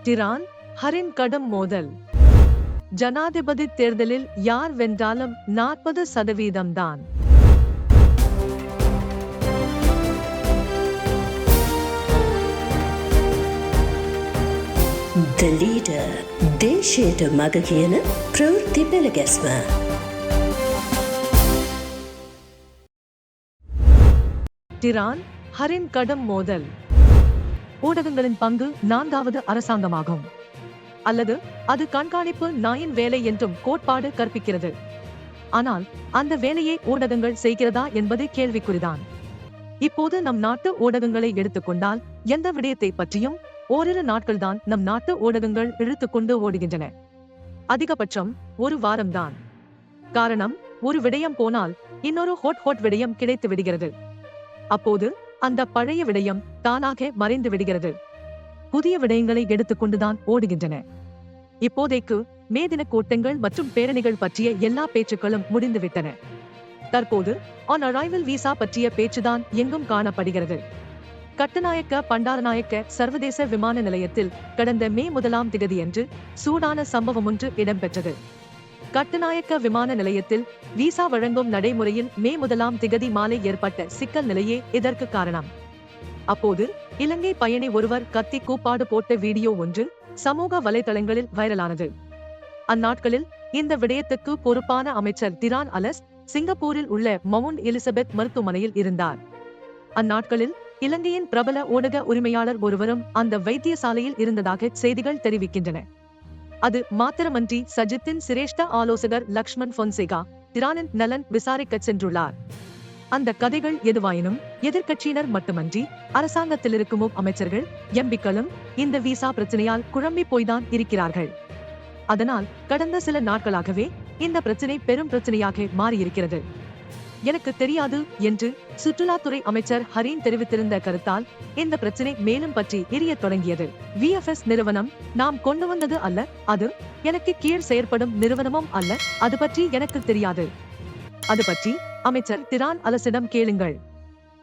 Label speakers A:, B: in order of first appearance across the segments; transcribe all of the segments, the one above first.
A: டிரான் ஹரின் கடும் மோதல் ஜனாதிபதி தேர்தலில் யார் வென்றாலும் நாற்பது சதவீதம்தான்
B: The leader දේශයට මග කියන ප්‍රවෘත්ති පෙළගැස්ම.
A: டிரான் ஹரின் கடும் மோதல் ஊடகங்களின் பங்கு நான்காவது அரசாங்கமாகும். அல்லது அது கண்காணிப்பு நாயின் வேலை என்றும் கோட்பாடு கற்பிக்கிறது. ஆனால் அந்த வேலையை ஊடகங்கள் செய்கிறதா என்பது கேள்விக்குறிதான். இப்போது நம் நாட்டு ஊடகங்களை எடுத்துக்கொண்டால் எந்த விடயத்தை பற்றியும் ஓரிரு நாட்கள்தான் நம் நாட்டு ஊடகங்கள் இழுத்துக்கொண்டு ஓடுகின்றன. அதிகபட்சம் ஒரு வாரம்தான். காரணம் ஒரு விடயம் போனால் இன்னொரு ஹோட் ஹோட் விடயம் கிடைத்து விடுகிறது. அப்போது அந்த பழைய விடயம் தானாக மறைந்து விடுகிறது. புதிய விடயங்களை எடுத்துக்கொண்டுதான் ஓடுகின்றன. இப்போதைக்கு மேதின கூட்டங்கள் மற்றும் பேரணிகள் பற்றிய எல்லா பேச்சுக்களும் முடிந்துவிட்டன. தற்போது ஆன் அரைவல் விசா பற்றிய பேச்சுதான் எங்கும் காணப்படுகிறது. கட்டுநாயக்க பண்டாரநாயக்க சர்வதேச விமான நிலையத்தில் கடந்த மே முதலாம் திகதியன்று சூடான சம்பவம் ஒன்று இடம்பெற்றது. கட்டுநாயக்க விமான நிலையத்தில் விசா வழங்கும் நடைமுறையில் மே முதலாம் திகதி மாலை ஏற்பட்ட சிக்கல் நிலையே இதற்கு காரணம். அப்போது இலங்கை பயணி ஒருவர் கத்தி கூப்பாடு போட்ட வீடியோ ஒன்று சமூக வலைதளங்களில் வைரலானது. அந்நாட்களில் இந்த விடயத்துக்கு பொறுப்பான அமைச்சர் திரான் அலஸ் சிங்கப்பூரில் உள்ள மவுண்ட் எலிசபெத் மருத்துவமனையில் இருந்தார். அந்நாட்களில் இலங்கையின் பிரபல ஊடக உரிமையாளர் ஒருவரும் அந்த வைத்தியசாலையில் இருந்ததாக செய்திகள் தெரிவிக்கின்றன. அது மாத்திரமன்றி சஜித்தின் சிரேஷ்ட ஆலோசகர் லக்ஷ்மண் பொன்சேகா திரானந்த் நலன் விசாரிக்கச் சென்றுள்ளார். அந்த கதைகள் எதுவாயினும் எதிர்க்கட்சியினர் மட்டுமன்றி அரசாங்கத்தில் இருக்கும் அமைச்சர்கள் எம்பிக்களும் இந்த விசா பிரச்சனையால் குழம்பி போய்தான் இருக்கிறார்கள். அதனால் கடந்த சில நாட்களாகவே இந்த பிரச்சனை பெரும் பிரச்சனையாக மாறியிருக்கிறது. எனக்கு தெரியாது என்று சுற்றுலாத்துறை அமைச்சர் ஹரீன் தெரிவித்திருந்த கருத்தால் இந்த பிரச்சனை மேலும் பற்றி எரிய தொடங்கியது. விஎஃப்எஸ் நிறுவனம் நாம் கொண்டு வந்தது அல்ல அது எனக்கு கீழ் செயற்படும் நிறுவனமும் அல்ல அது பற்றி எனக்கு தெரியாது. அது பற்றி அமைச்சர் திரான் அலசிடம் கேளுங்கள்.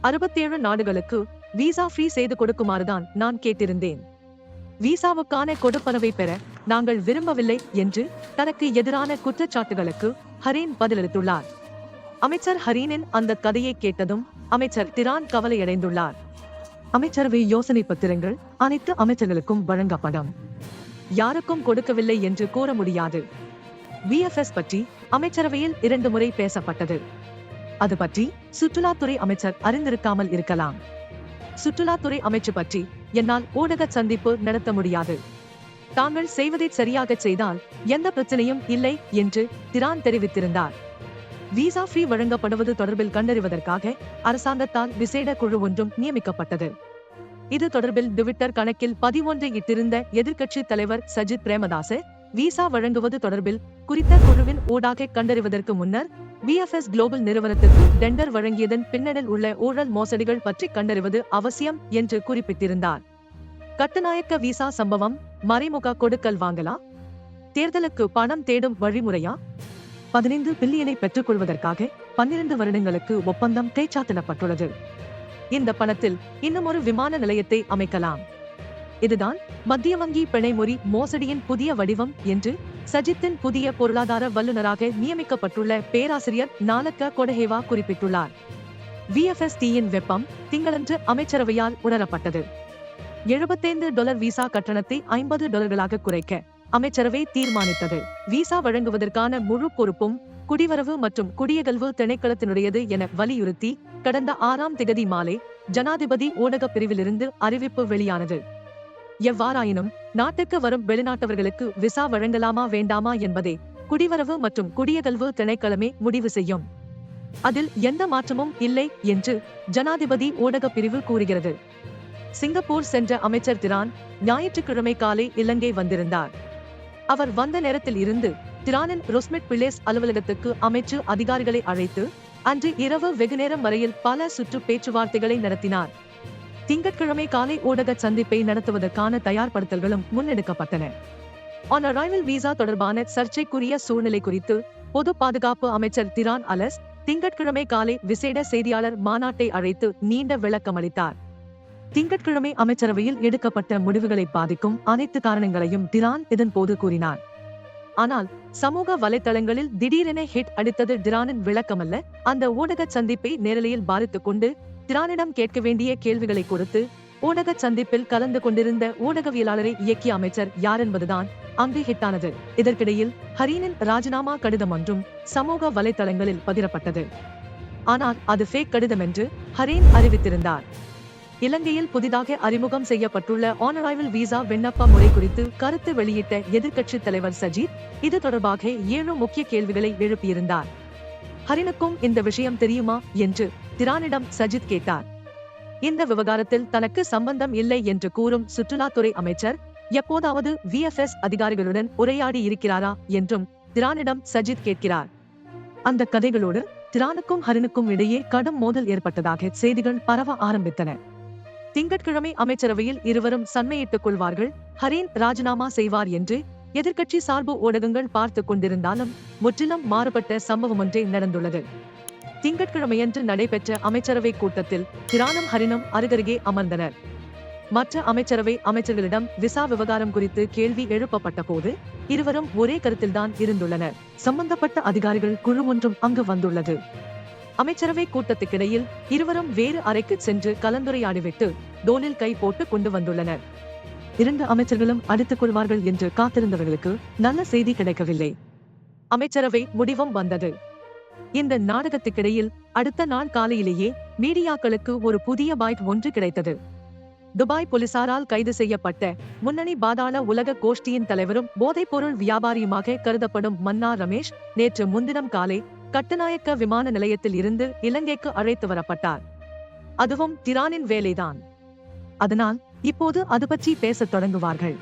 A: அறுபத்தேழு நாடுகளுக்கு விசா ஃப்ரீ செய்து கொடுக்குமாறுதான் நான் கேட்டிருந்தேன். விசாவுக்கான கொடுப்பனவை பெற நாங்கள் விரும்பவில்லை என்று தனக்கு எதிரான குற்றச்சாட்டுகளுக்கு ஹரீன் பதிலளித்துள்ளார். அமைச்சர் ஹரீனின் அந்த கதையை கேட்டதும் அமைச்சர் திரான் கவலையடைந்துள்ளார். அமைச்சரவை யோசனை பத்திரங்கள் அனைத்து அமைச்சர்களுக்கும் வழங்கப்படும். யாருக்கும் கொடுக்கவில்லை என்று கூற முடியாது. விஎஃப்எஸ் பற்றி அமைச்சரவையில் இரண்டு முறை பேசப்பட்டது. அது பற்றி சுற்றுலாத்துறை அமைச்சர் அறிந்திருக்காமல் இருக்கலாம். சுற்றுலாத்துறை அமைச்சு பற்றி என்னால் ஊடக சந்திப்பு நடத்த முடியாது. தாங்கள் செய்வதை சரியாக செய்தால் எந்த பிரச்சனையும் இல்லை என்று திரான் தெரிவித்திருந்தார். விசா ஃப்ரீ வழங்கப்படுவது தொடர்பில் கண்டறிவதற்காக அரசாங்கத்தால் விசேட குழு ஒன்றும் நியமிக்கப்பட்டது. இது தொடர்பில் டுவிட்டர் கணக்கில் பதிவொன்றை இட்டிருந்த எதிர்க்கட்சி தலைவர் சஜித் பிரேமதாச விசா வழங்குவது தொடர்பில் குறித்த குழுவின் ஊடாக கண்டறிவதற்கு முன்னர் பிஎஃப்எஸ் குளோபல் நிறுவனத்துக்கு டெண்டர் வழங்கியதன் பின்னணியில் உள்ள ஊழல் மோசடிகள் பற்றி கண்டறிவது அவசியம் என்று குறிப்பிட்டிருந்தார். கட்டுநாயக்க விசா சம்பவம் மறைமுக கொடுக்கல் வாங்கலா? தேர்தலுக்கு பணம் தேடும் வழிமுறையா? பதினைந்து பில்லியனை பெற்றுக்கொள்வதற்காக பன்னிரண்டு வருடங்களுக்கு ஒப்பந்தம் தேச்சாத்திடப்பட்டுள்ளது இந்த பணத்தில் இன்னும் ஒரு விமான நிலையத்தை அமைக்கலாம். இதுதான் மத்திய வங்கி பிணைமுறி மோசடியின் புதிய வடிவம் என்று சஜித்தின் புதிய பொருளாதார வல்லுநராக நியமிக்கப்பட்டுள்ள பேராசிரியர் நாலக்க கொடஹேவா குறிப்பிட்டுள்ளார். விஎஃப்எஸ்டியின் வெப்பம் திங்களன்று அமைச்சரவையால் உணரப்பட்டது. எழுபத்தைந்து டாலர் விசா கட்டணத்தை ஐம்பது டாலர்களாக குறைக்க அமைச்சரவை தீர்மானித்தது. விசா வழங்குவதற்கான முழு பொறுப்பும் குடிவரவு மற்றும் குடியகல்வு திணைக்களத்தினுடையது என வலியுறுத்தி கடந்த ஆறாம் திகதி மாலை ஜனாதிபதி ஊடக பிரிவிலிருந்து அறிவிப்பு வெளியானது. எவ்வாறாயினும் நாட்டுக்கு வரும் வெளிநாட்டவர்களுக்கு விசா வழங்கலாமா வேண்டாமா என்பதை குடிவரவு மற்றும் குடியகல்வு திணைக்களமே முடிவு செய்யும். அதில் எந்த மாற்றமும் இல்லை என்று ஜனாதிபதி ஊடகப் பிரிவு கூறுகிறது. சிங்கப்பூர் சென்ற அமைச்சர் திரான் ஞாயிற்றுக்கிழமை காலை இலங்கை வந்திருந்தார். அவர் வந்த நேரத்தில் இருந்து திரானின் ருஸ்மிட் பிளேஸ் அலுவலகத்துக்கு அமைச்சு அதிகாரிகளை அழைத்து அன்று இரவு வெகுநேரம் வரையில் பல சுற்று பேச்சுவார்த்தைகளை நடத்தினார். திங்கட்கிழமை காலை ஊடக சந்திப்பை நடத்துவதற்கான தயார்படுத்தல்களும் முன்னெடுக்கப்பட்டன. ஆன் அரைவல் விசா தொடர்பான சர்ச்சைக்குரிய சூழ்நிலை குறித்து பொது பாதுகாப்பு அமைச்சர் திரான் அலஸ் திங்கட்கிழமை காலை விசேட செய்தியாளர் மாநாட்டை அழைத்து நீண்ட விளக்கம் அளித்தார் திங்கட்கிழமை அமைச்சரவையில் எடுக்கப்பட்ட முடிவுகளை பாதிக்கும் அனைத்து காரணங்களையும் டிரான் இதன் போது கூறினார். ஆனால் சமூக வலைத்தளங்களில் திடீரென ஹிட் அடித்தது டிரானின் விளக்கமல்ல அந்த ஊடக சந்திப்பை நேரலையில் பாதித்துக் கொண்டு டிரானிடம் கேட்க வேண்டிய கேள்விகளை கொடுத்து ஊடக சந்திப்பில் கலந்து கொண்டிருந்த ஊடகவியலாளரை இயக்கிய அமைச்சர் யார் என்பதுதான் அங்கு ஹிட்டானது இதற்கிடையில் ஹரீனின் ராஜினாமா கடிதம் ஒன்றும் சமூக வலைதளங்களில் பகிரப்பட்டது ஆனால் அது ஃபேக் கடிதம் என்று ஹரீன் அறிவித்திருந்தார். இலங்கையில் புதிதாக அறிமுகம் செய்யப்பட்டுள்ள ஆனரைவல் விசா விண்ணப்ப முறை குறித்து கருத்து வெளியிட்ட எதிர்க்கட்சித் தலைவர் சஜித் இது தொடர்பாக ஏழு முக்கிய கேள்விகளை எழுப்பியிருந்தார். ஹரினுக்கும் இந்த விஷயம் தெரியுமா? என்று திரானிடம் சஜித் கேட்டார். இந்த விவகாரத்தில் தனக்கு சம்பந்தம் இல்லை என்று கூறும் சுற்றுலாத்துறை அமைச்சர் எப்போதாவது விஎஃப்எஸ் அதிகாரிகளுடன் உரையாடி இருக்கிறாரா? என்றும் திரானிடம் சஜித் கேட்கிறார். அந்த கதைகளோடு திரானுக்கும் ஹரினுக்கும் இடையே கடும் மோதல் ஏற்பட்டதாக செய்திகள் பரவ ஆரம்பித்தன. திங்கட்கிழமை அமைச்சரவையில் இருவரும் சண்மையிட்டுக் கொள்வார்கள். ஹரீன் ராஜினாமா செய்வார் என்று எதிர்க்கட்சி சார்பு ஊடகங்கள் பார்த்து கொண்டிருந்தாலும் முற்றிலும் மாறுபட்ட சம்பவம் ஒன்றே நடந்துள்ளது. திங்கட்கிழமையன்று நடைபெற்ற அமைச்சரவை கூட்டத்தில் திரானும் ஹரினும் அருகருகே அமர்ந்தனர். மற்ற அமைச்சரவை அமைச்சர்களிடம் விசா விவகாரம் குறித்து கேள்வி எழுப்பப்பட்ட போது இருவரும் ஒரே கருத்தில்தான் இருந்துள்ளனர். சம்பந்தப்பட்ட அதிகாரிகள் குழு ஒன்றும் அங்கு வந்துள்ளது. அமைச்சரவை கூட்டத்துக்கிடையில் இருவரும் வேறு அறைக்கு சென்று கலந்துரையாடிவிட்டு தோளில் கை போட்டு கொண்டு வந்துள்ளனர். இரண்டு அமைச்சர்களும் அடித்துக் கொள்வார்கள் என்று காத்திருந்தவர்களுக்கு நல்ல செய்தி கிடைக்கவில்லை. அமைச்சரவை முடிவும் வந்தது. இந்த நாடகத்துக்கிடையில் அடுத்த நாள் காலையிலேயே மீடியாக்களுக்கு ஒரு புதிய பாய்ட் ஒன்று கிடைத்தது. துபாய் போலீசாரால் கைது செய்யப்பட்ட முன்னணி பாதாள உலக கோஷ்டியின் தலைவரும் போதைப்பொருள் வியாபாரியுமாக கருதப்படும் மன்னா ரமேஷ் நேற்று முன்தினம் காலை கட்டுநாயக்க விமான நிலையத்தில் இருந்து இலங்கைக்கு அழைத்து வரப்பட்டார். அதுவும் திரானின் வேலைதான். அதனால் இப்போது அது பற்றி பேசத் தொடங்குவார்கள்.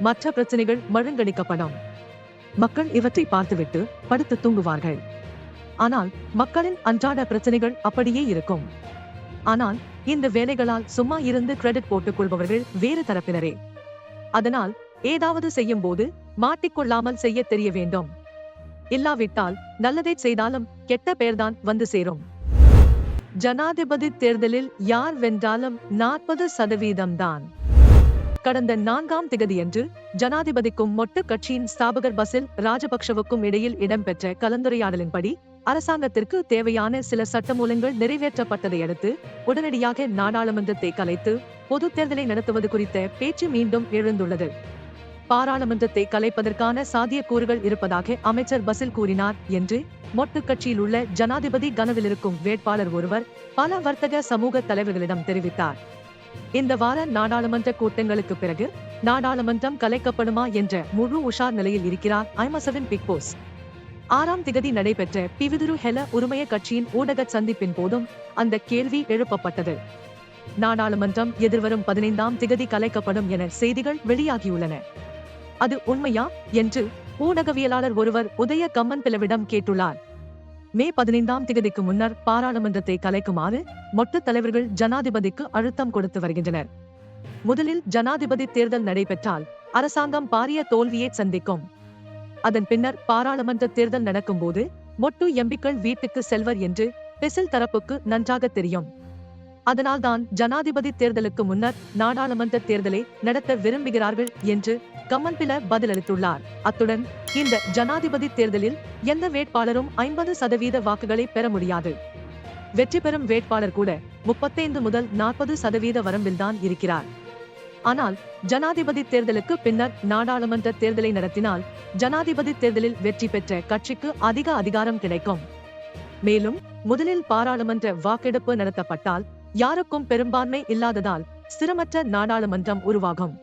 A: மற்ற பிரச்சனைகள் மழுங்கடிக்கப்படும். மக்கள் இவற்றை பார்த்துவிட்டு படுத்து தூங்குவார்கள். ஆனால் மக்களின் அன்றாட பிரச்சனைகள் அப்படியே இருக்கும். ஆனால் இந்த வேலைகளால் சும்மா இருந்து கிரெடிட் போட்டுக் கொள்பவர்கள் வேறு தரப்பினரே. அதனால் ஏதாவது செய்யும் போது மாட்டிக்கொள்ளாமல் செய்ய தெரிய வேண்டும். இல்லாவிட்டால் நல்லதை செய்தாலும் கெட்ட பெயர்தான் வந்து சேரும். ஜனாதிபதி தேர்தலில் யார் வென்றாலும் நாற்பது சதவீதம் தான் கடந்த நான்காம் திகதியன்று ஜனாதிபதிக்கும் மொட்டு கட்சியின் ஸ்தாபகர் பசில் ராஜபக்ஷவுக்கும் இடையில் இடம்பெற்ற கலந்துரையாடலின்படி அரசாங்கத்திற்கு தேவையான சில சட்டமூலங்கள் நிறைவேற்றப்பட்டதை அடுத்து உடனடியாக நாடாளுமன்றத்தை கலைத்து பொது தேர்தலை நடத்துவது குறித்த பேச்சு மீண்டும் எழுந்துள்ளது. பாராளுமன்றத்தை கலைப்பதற்கான சாத்தியக்கூறுகள் இருப்பதாக அமைச்சர் பசில் கூறினார் என்று மொட்டு கட்சியில் உள்ள ஜனாதிபதி கனவிலிருக்கும் வேட்பாளர் ஒருவர் பல வர்த்தக சமூக தலைவர்களிடம் தெரிவித்தார். இந்த வார நாடாளுமன்ற கூட்டங்களுக்கு பிறகு நாடாளுமன்றம் கலைக்கப்படுமா என்ற முழு உஷார் நிலையில் இருக்கிறார் ஐமசவின் பிக் போஸ். ஆறாம் திகதி நடைபெற்ற பிவிதுரு ஹெல உரிமைய கட்சியின் ஊடக சந்திப்பின் போதும் அந்த கேள்வி எழுப்பப்பட்டது. நாடாளுமன்றம் எதிர்வரும் பதினைந்தாம் திகதி கலைக்கப்படும் என செய்திகள் வெளியாகியுள்ளன. அது உண்மையா? என்று ஊடகவியலாளர் ஒருவர் உதய கம்மன் பிளவிடம் கேட்டுள்ளார். மே பதினைந்தாம் திகதிக்கு முன்னர் பாராளுமன்றத்தை கலைக்குமாறு மொத்த தலைவர்கள் ஜனாதிபதிக்கு அழுத்தம் கொடுத்து வருகின்றனர். முதலில் ஜனாதிபதி தேர்தல் நடைபெற்றால் அரசாங்கம் பாரிய தோல்வியை சந்திக்கும். அதன் பின்னர் பாராளுமன்ற தேர்தல் நடக்கும்போது மொட்டு எம்பிக்கள் வீட்டுக்கு செல்வர் என்று பெசில் தரப்புக்கு நன்றாக தெரியும். அதனால்தான் ஜனாதிபதி தேர்தலுக்கு முன்னர் நாடாளுமன்ற தேர்தலை நடத்த விரும்புகிறார்கள் என்று கம்மன்பில பதிலளித்துள்ளார். அத்துடன் இந்த ஜனாதிபதி தேர்தலில் எந்த வேட்பாளரும் ஐம்பது சதவீத வாக்குகளை பெற முடியாது. வெற்றி பெறும் வேட்பாளர் கூட முப்பத்தைந்து முதல் நாற்பது சதவீத வரம்பில்தான் இருக்கிறார். ஆனால் ஜனாதிபதி தேர்தலுக்கு பின்னர் நாடாளுமன்ற தேர்தலை நடத்தினால் ஜனாதிபதி தேர்தலில் வெற்றி பெற்ற கட்சிக்கு அதிக அதிகாரம் கிடைக்கும். மேலும் முதலில் பாராளுமன்ற வாக்கெடுப்பு நடத்தப்பட்டால் யாருக்கும் பெரும்பான்மை இல்லாததால் சிரமற்ற நாடாளுமன்றம் உருவாகும்.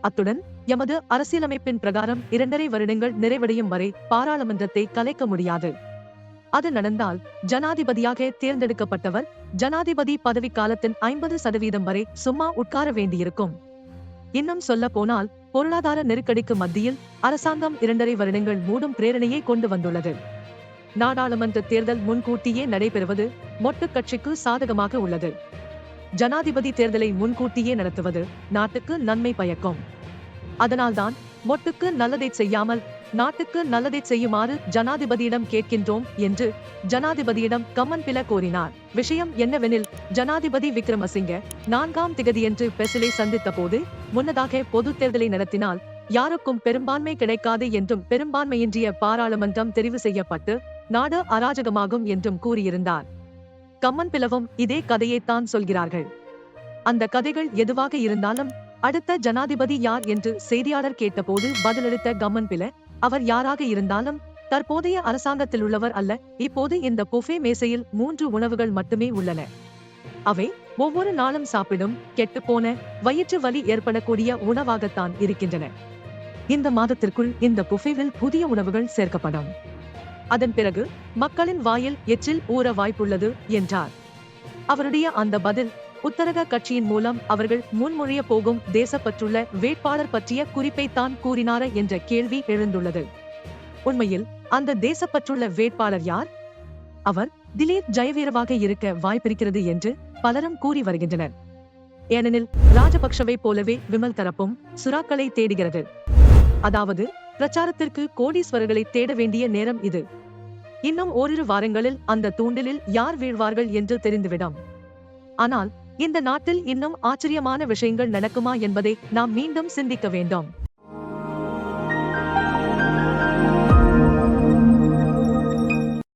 A: அத்துடன் எமது அரசியலமைப்பின் பிரகாரம் இரண்டரை வருடங்கள் நிறைவடையும் வரை பாராளுமன்றத்தை கலைக்க முடியாது. அது நடந்தால் ஜனாதிபதியாக தேர்ந்தெடுக்கப்பட்டவர் ஜனாதிபதி பதவி காலத்தின் ஐம்பது சதவீதம் வரை சும்மா உட்கார வேண்டியிருக்கும். இன்னும் சொல்ல போனால் பொருளாதார நெருக்கடிக்கு மத்தியில் அரசாங்கம் இரண்டரை வருடங்கள் மூடும் பிரேரணையை கொண்டு வந்துள்ளது. நாடாளுமன்ற தேர்தல் முன்கூட்டியே நடைபெறுவது மொட்டு கட்சிக்கு சாதகமாக உள்ளது. ஜனாதிபதி தேர்தலை முன்கூட்டியே நடத்துவது நாட்டுக்கு நன்மை பயக்கும். அதனால்தான் மொட்டுக்கு நல்லதை செய்யாமல் நாட்டுக்கு நல்லதை செய்யுமாறு ஜனாதிபதியிடம் கேட்கின்றோம் என்று ஜனாதிபதியிடம் கம்மன் பில கோரினார். விஷயம் என்னவெனில் ஜனாதிபதி விக்ரமசிங்க நான்காம் திகதியன்று பெசிலை சந்தித்த போது முன்னதாக பொது தேர்தலை நடத்தினால் யாருக்கும் பெரும்பான்மை கிடைக்காது என்றும் பெரும்பான்மையின்றிய பாராளுமன்றம் தெரிவு செய்யப்பட்டு நாடு அராஜகமாகும் என்றும் கூறியிருந்தார் கம்மன் பிளவும் இதே கதையைத்தான் சொல்கிறார்கள். அந்த கதைகள் எதுவாக இருந்தாலும் அடுத்த ஜனாதிபதி யார் என்று செய்தியாளர் கேட்டபோது பதிலளித்த கம்மன் பில அவர் யாராக இருந்தாலும் தற்போதைய அரசாங்கத்தில் உள்ளவர் அல்ல இப்போது இந்த புஃபே மேசையில் மூன்று உணவுகள் மட்டுமே உள்ளன. அவை ஒவ்வொரு நாளும் சாப்பிடும் கெட்டுப்போன வயிற்று வலி ஏற்படக்கூடிய உணவாகத்தான் இருக்கின்றன. இந்த மாதத்திற்குள் இந்த புஃபேவில் புதிய உணவுகள் சேர்க்கப்படும். அதன் பிறகு மக்களின் வாயில் எச்சில் ஊற வாய்ப்புள்ளது என்றார். அவருடைய அந்த பதில் உத்தரக கட்சியின் மூலம் அவர்கள் முன்மொழிய போகும் தேசப்பற்றுள்ள வேட்பாளர் பற்றிய குறிப்பை தான் கூறினாரா என்ற கேள்வி எழுந்துள்ளது. உண்மையில் அந்த தேசப்பற்றுள்ள வேட்பாளர் யார்? அவர் திலீப் ஜெயவீரவாக இருக்க வாய்ப்பிருக்கிறது என்று பலரும் கூறி வருகின்றனர். ஏனெனில் ராஜபக்ஷவை போலவே விமல் தரப்பும் சுறாக்களை தேடுகிறது. அதாவது பிரச்சாரத்திற்கு கோடீஸ்வரர்களை தேட வேண்டிய நேரம் இது. இன்னும் ஓரிரு வாரங்களில் அந்த தூண்டிலில் யார் வீழ்வார்கள் என்று தெரிந்துவிடும். ஆனால் இந்த நாட்டில் இன்னும் ஆச்சரியமான விஷயங்கள் நடக்குமா என்பதை நாம் மீண்டும் சிந்திக்க வேண்டும்.